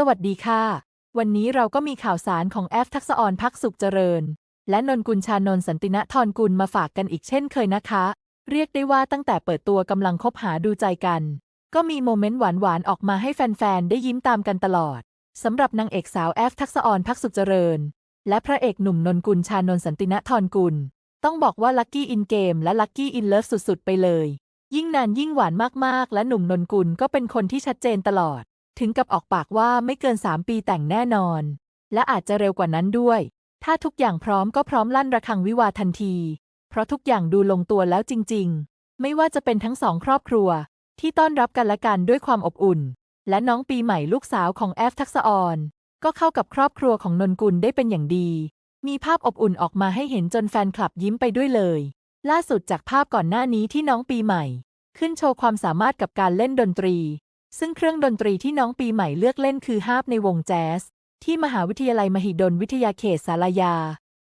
สวัสดีค่ะ วันนี้เราก็มีข่าวสารของแอฟทักษะออนพักสุขเจริญ และนนกุลชานนท์สันติณทรกุลมาฝากกันอีกเช่นเคยนะคะ เรียกได้ว่าตั้งแต่เปิดตัวกำลังคบหาดูใจกัน ก็มีโมเมนต์หวานๆออกมาให้แฟนๆ ได้ยิ้มตามกันตลอดสำหรับนางเอกสาวแอฟทักษะออนพักสุขเจริญ และพระเอกหนุ่มนนกุลชานนสันติณทรกุล ต้องบอกว่าลัคกี้อินเกมและลัคกี้อินเลิฟสุดๆ ไปเลย ยิ่งนานยิ่งหวานมากๆ และหนุ่มนนกุลก็เป็นคนที่ชัดเจนตลอด ถึงกับออกปากว่าไม่เกิน3ปีแต่งแน่นอน และอาจจะเร็วกว่านั้นด้วย ถ้าทุกอย่างพร้อมก็พร้อมลั่นระฆังวิวาทันที เพราะทุกอย่างดูลงตัวแล้วจริง ๆ ไม่ว่าจะเป็นทั้งสองครอบครัว ที่ต้อนรับกันและกันด้วยความอบอุ่น และน้องปีใหม่ลูกสาวของแอฟทักษะออนก็เข้ากับครอบครัวของนนกุลได้เป็นอย่างดี มีภาพอบอุ่นออกมาให้เห็นจนแฟนคลับยิ้มไปด้วยเลย ล่าสุดจากภาพก่อนหน้านี้ที่น้องปีใหม่ ขึ้นโชว์ความสามารถกับการเล่นดนตรี ซึ่งเครื่องดนตรีที่น้องปีใหม่เลือกเล่นคือฮาร์ปในวงแจ๊สที่มหาวิทยาลัยมหิดลวิทยาเขตสารยา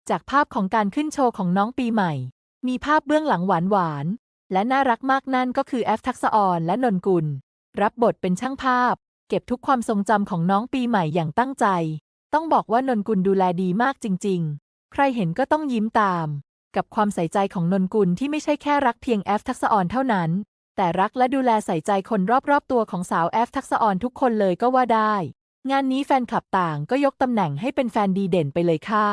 จากภาพของการขึ้นโชว์ของน้องปีใหม่ มีภาพเบื้องหลังหวานหวานและน่ารักมากนั่นก็คือแอฟทักษะออนและนนกุล รับบทเป็นช่างภาพ เก็บทุกความทรงจำของน้องปีใหม่อย่างตั้งใจ ต้องบอกว่านนกุลดูแลดีมากจริง ๆ ใครเห็นก็ต้องยิ้มตาม กับความใส่ใจของนนกุลที่ไม่ใช่แค่รักเพียงแอฟทักษะออนเท่านั้น แต่รักและดูแลใส่ใจคนรอบๆตัวของสาวแอฟทักษะออนทุกคนเลยก็ว่าได้ งานนี้แฟนคลับต่างก็ยกตำแหน่งให้เป็นแฟนดีเด่นไปเลยค่ะ